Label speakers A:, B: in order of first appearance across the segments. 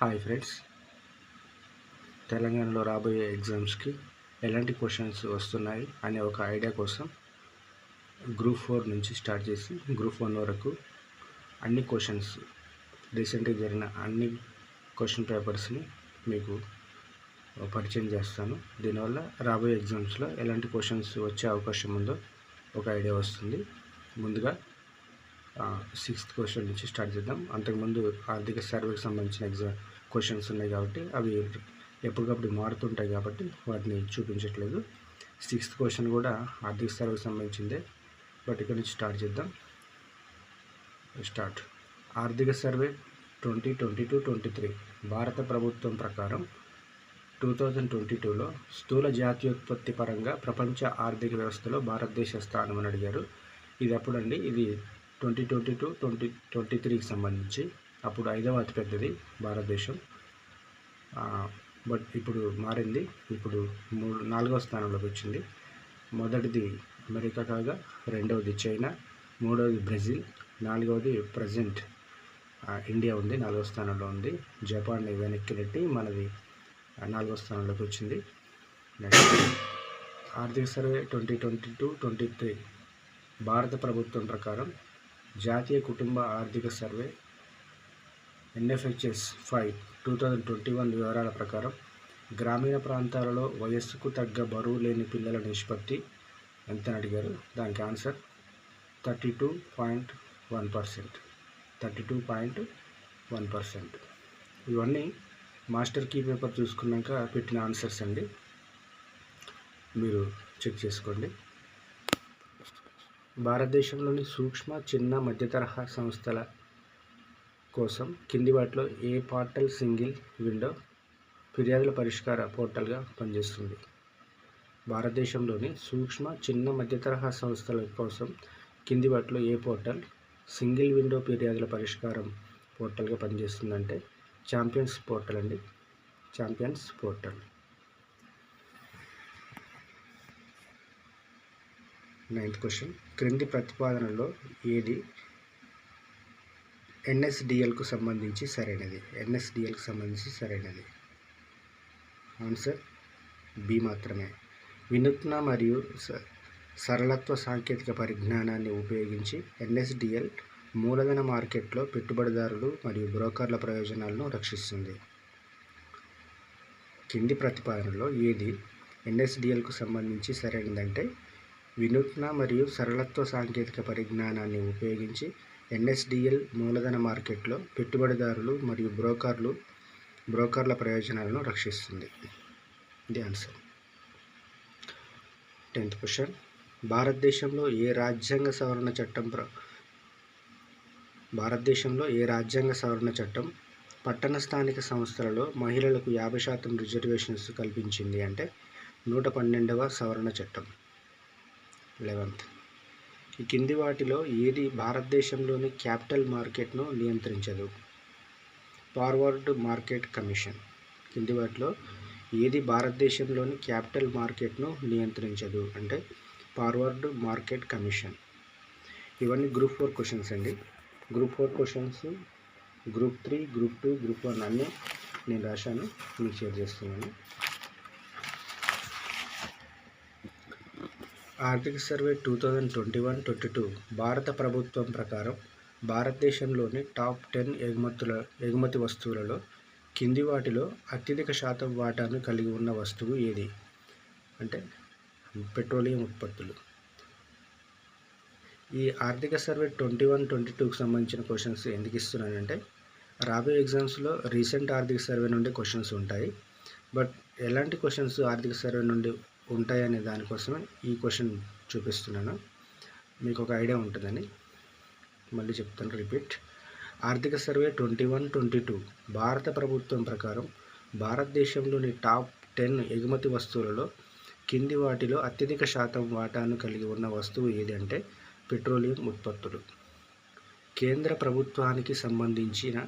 A: Hi friends తెలంగాణలో రాబోయే ఎగ్జామ్స్కి ఎలాంటి క్వశ్చన్స్ వస్తున్నాయి అనే ఒక ఐడియా కోసం గ్రూప్ ఫోర్ నుంచి స్టార్ట్ చేసి గ్రూప్ వన్ వరకు అన్ని క్వశ్చన్స్ రీసెంట్గా జరిగిన అన్ని క్వశ్చన్ పేపర్స్ని మీకు పరిచయం చేస్తాను. దీనివల్ల రాబోయే ఎగ్జామ్స్లో ఎలాంటి క్వశ్చన్స్ వచ్చే అవకాశం ఉందో ఒక ఐడియా వస్తుంది. ముందుగా సిక్స్త్ క్వశ్చన్ నుంచి స్టార్ట్ చేద్దాం. అంతకుముందు ఆర్థిక సర్వేకి సంబంధించిన ఎగ్జామ్ క్వశ్చన్స్ ఉన్నాయి కాబట్టి అవి ఎప్పటికప్పుడు మారుతుంటాయి కాబట్టి వాటిని చూపించట్లేదు. సిక్స్త్ క్వశ్చన్ కూడా ఆర్థిక సర్వేకి సంబంధించిందే. బట్ ఇక్కడ నుంచి స్టార్ట్ చేద్దాం. స్టార్ట్ ఆర్థిక survey twenty twenty two twenty three. భారత ప్రభుత్వం ప్రకారం టూ థౌజండ్ ట్వంటీ టూలో స్థూల జాతీయోత్పత్తి పరంగా ప్రపంచ ఆర్థిక వ్యవస్థలో భారతదేశ స్థానం అని అడిగారు. ఇది అప్పుడండి ఇది twenty twenty two twenty twenty త్రీకి సంబంధించి అప్పుడు ఐదవ అతిపెద్దది భారతదేశం. బట్ ఇప్పుడు మారింది. ఇప్పుడు మూడు నాలుగవ స్థానంలోకి వచ్చింది. మొదటిది అమెరికా కాగా రెండవది చైనా మూడవది బ్రెజిల్ నాలుగవది ప్రజెంట్ ఇండియా ఉంది నాలుగవ స్థానంలో ఉంది. జపాన్ని వెనక్కి నెట్టి మనది నాలుగవ స్థానంలోకి వచ్చింది. నెక్స్ట్ ఆర్థిక survey twenty twenty two twenty three. భారత ప్రభుత్వం ప్రకారం జాతీయ కుటుంబ ఆర్థిక survey NFHS five two thousand twenty one వివరాల ప్రకారం గ్రామీణ ప్రాంతాలలో వయస్సుకు తగ్గ బరువు లేని పిల్లల నిష్పత్తి ఎంత అడిగారు? దానికి answer thirty two point one percent. Thirty two point one percent. ఇవన్నీ మాస్టర్ కీ పేపర్ చూసుకున్నాక పెట్టిన ఆన్సర్స్ అండి. మీరు చెక్ చేసుకోండి. భారతదేశంలోని సూక్ష్మ చిన్న మధ్య తరహా సంస్థల కోసం కింది వాటిలో ఏ పోర్టల్ సింగిల్ విండో ఫిర్యాదుల పరిష్కార పోర్టల్గా పనిచేస్తుంది? భారతదేశంలోని సూక్ష్మ చిన్న మధ్య తరహా సంస్థల కోసం కింది వాటిలో ఏ పోర్టల్ సింగిల్ విండో ఫిర్యాదుల పరిష్కారం పోర్టల్గా పనిచేస్తుందంటే ఛాంపియన్స్ పోర్టల్ అండి. Champions portal. నైన్త్ క్వశ్చన్ క్రింది ప్రతిపాదనలో ఏది ఎన్ఎస్డిఎల్కు సంబంధించి సరైనది? ఎన్ఎస్డిఎల్కి సంబంధించి సరైనది. ఆన్సర్ బి మాత్రమే. వినూత్న మరియు సరళత్వ సాంకేతిక పరిజ్ఞానాన్ని ఉపయోగించి ఎన్ఎస్డిఎల్ మూలధన మార్కెట్లో పెట్టుబడిదారులు మరియు బ్రోకర్ల ప్రయోజనాలను రక్షిస్తుంది. కింది ప్రతిపాదనలో ఏది ఎన్ఎస్డిఎల్కు సంబంధించి సరైనదంటే వినూత్న మరియు సరళత్వ సాంకేతిక పరిజ్ఞానాన్ని ఉపయోగించి ఎన్ఎస్డిఎల్ మూలధన మార్కెట్లో పెట్టుబడిదారులు మరియు బ్రోకర్లు బ్రోకర్ల ప్రయోజనాలను రక్షిస్తుంది. ఇది ఆన్సర్ టెన్త్ క్వశ్చన్ భారతదేశంలో ఏ రాజ్యాంగ సవరణ చట్టం ప్ర భారతదేశంలో ఏ రాజ్యాంగ సవరణ చట్టం పట్టణ స్థానిక సంస్థలలో మహిళలకు యాభై శాతం రిజర్వేషన్స్ కల్పించింది అంటే నూట పన్నెండవ సవరణ చట్టం. లెవెన్త్. ఈ కింది వాటిలో ఏది భారతదేశంలోని క్యాపిటల్ మార్కెట్ను నియంత్రించదు. Forward market commission. కింది వాటిలో ఏది భారతదేశంలోని క్యాపిటల్ మార్కెట్ను నియంత్రించదు అంటే ఫార్వర్డ్ మార్కెట్ కమిషన్. ఇవన్నీ గ్రూప్ ఫోర్ క్వశ్చన్స్ అండి. Group four questions group three group two group one అన్నీ నేను రాశాను. మీకు షేర్ చేస్తున్నాను. ఆర్థిక survey two thousand twenty one twenty two భారత ప్రభుత్వం ప్రకారం భారతదేశంలోని టాప్ టెన్ ఎగుమతుల ఎగుమతి వస్తువులలో కింది వాటిలో అత్యధిక శాతం వాటాను కలిగి ఉన్న వస్తువు ఏది? అంటే పెట్రోలియం ఉత్పత్తులు. ఈ ఆర్థిక సర్వే ట్వంటీ వన్ ట్వంటీ టూకి సంబంధించిన క్వశ్చన్స్ ఎందుకు ఇస్తున్నానంటే రాబోయే ఎగ్జామ్స్లో రీసెంట్ ఆర్థిక సర్వే నుండి క్వశ్చన్స్ ఉంటాయి. బట్ ఎలాంటి క్వశ్చన్స్ ఆర్థిక సర్వే నుండి ఉంటాయనే దానికోసమే ఈ క్వశ్చన్ చూపిస్తున్నాను. మీకు ఒక ఐడియా ఉంటుందని. మళ్ళీ చెప్తాను రిపీట్. ఆర్థిక survey twenty one twenty two. భారత ప్రభుత్వం ప్రకారం భారతదేశంలోని టాప్ టెన్ ఎగుమతి వస్తువులలో కింది వాటిలో అత్యధిక శాతం వాటాను కలిగి ఉన్న వస్తువు ఏదంటే పెట్రోలియం ఉత్పత్తులు. కేంద్ర ప్రభుత్వానికి సంబంధించిన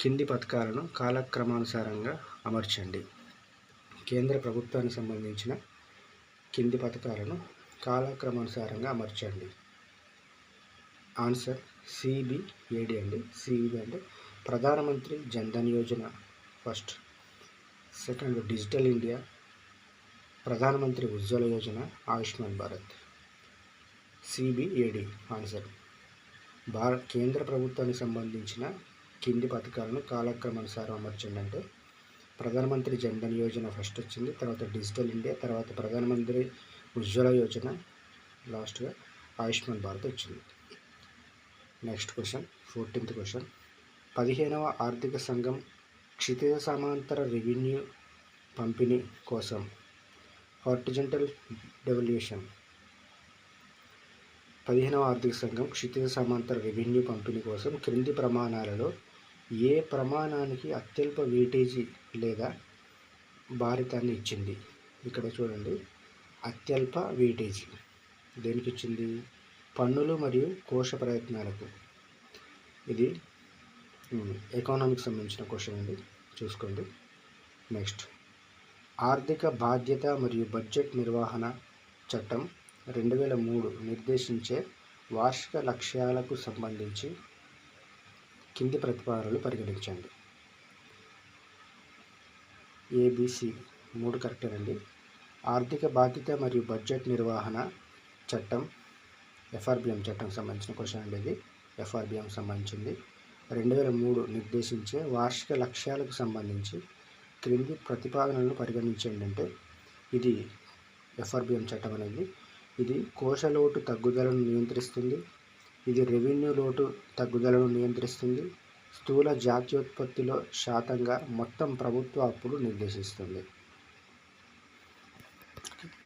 A: కింది పథకాలను కాలక్రమానుసారంగా అమర్చండి. కేంద్ర ప్రభుత్వానికి సంబంధించిన కింది పథకాలను కాలక్రమానుసారంగా అమర్చండి. ఆన్సర్ సిబిఏడి అండి. సిబి అంటే Pradhan Mantri Jan Dhan Yojana first. Second digital India. Pradhan Mantri Ujjwala Yojana Ayushman Bharat. C B A D answer. Bharat కేంద్ర ప్రభుత్వానికి సంబంధించిన కింది పథకాలను కాలక్రమానుసారం అమర్చండి అంటే ప్రధానమంత్రి జన్ధన్ యోజన ఫస్ట్ వచ్చింది తర్వాత డిజిటల్ ఇండియా తర్వాత ప్రధానమంత్రి ఉజ్వల యోజన లాస్ట్గా ఆయుష్మాన్ భారత్ వచ్చింది. Next question fourteenth question. పదిహేనవ ఆర్థిక సంఘం క్షితిజ సమాంతర రెవెన్యూ పంపిణీ కోసం హార్టిజెంటల్ డెవల్యూషన్. పదిహేనవ ఆర్థిక సంఘం క్షితిజ సమాంతర రెవెన్యూ పంపిణీ కోసం క్రింది ప్రమాణాలలో ఏ ప్రమాణానికి అత్యల్ప వెయిటేజీ లేదా భారతాన్ని ఇచ్చింది? ఇక్కడ చూడండి. అత్యల్ప వెయిటేజీ. దేనికి ఇచ్చింది? పన్నులు మరియు కోశ ప్రయత్నాలకు. ఇది ఎకనామిక్ సంబంధించిన క్వశ్చన్ అండి. చూసుకోండి. నెక్స్ట్ ఆర్థిక బాధ్యత మరియు బడ్జెట్ నిర్వహణ చట్టం రెండు వేల మూడు నిర్దేశించే వార్షిక లక్ష్యాలకు సంబంధించి కింది ప్రతిపాదనలు పరిగణించండి. ఏబిసి మూడు కరెక్టేనండి ఆర్థిక బాధ్యత మరియు బడ్జెట్ నిర్వహణ చట్టం ఎఫ్ఆర్బిఎం చట్టం సంబంధించిన క్వశ్చన్ అండి ఇది. ఎఫ్ఆర్బిఎం సంబంధించింది. రెండు వేల మూడు నిర్దేశించే వార్షిక లక్ష్యాలకు సంబంధించి క్రింది ప్రతిపాదనలను పరిగణించండి అంటే ఇది ఎఫ్ఆర్బిఎం చట్టం అనేది. ఇది కోశలోటు తగ్గుదలను నియంత్రిస్తుంది. ఇది రెవెన్యూ లోటు తగ్గుదలను నియంత్రిస్తుంది. స్థూల జాతీయోత్పత్తిలో శాతంగా మొత్తం ప్రభుత్వ అప్పులు నిర్దేశిస్తుంది.